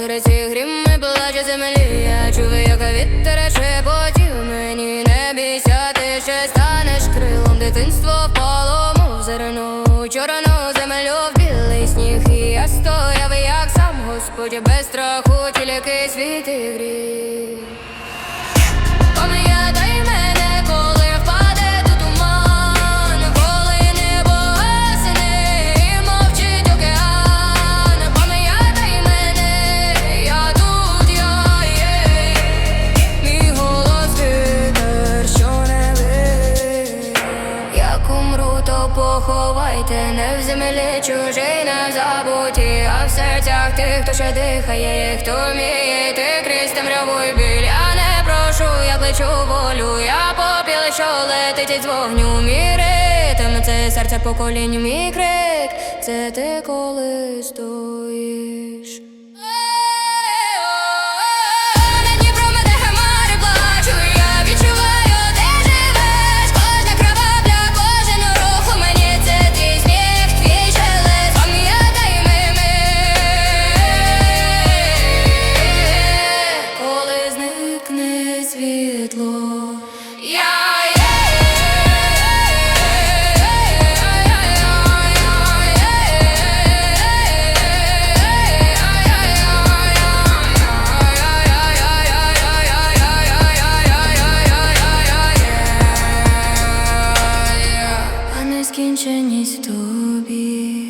Серед ці гріми плаче землі, я чую, як вітер шепотів мені. Не бійся, ти ще станеш крилом, дитинство впало, мов зерно чорну землю в білий сніг, і я стояв, як сам Господь без страху тільки світи гріх. Поховайте не в землі чужий не забуті, а в серцях тих, хто ще дихає, хто вміє ти крізь темряву біль. Я не прошу, я кличу волю, я попіл, що летить з вогню. Мій це серце поколінь, мій крик, це ти коли стоїш. закінченість тобі.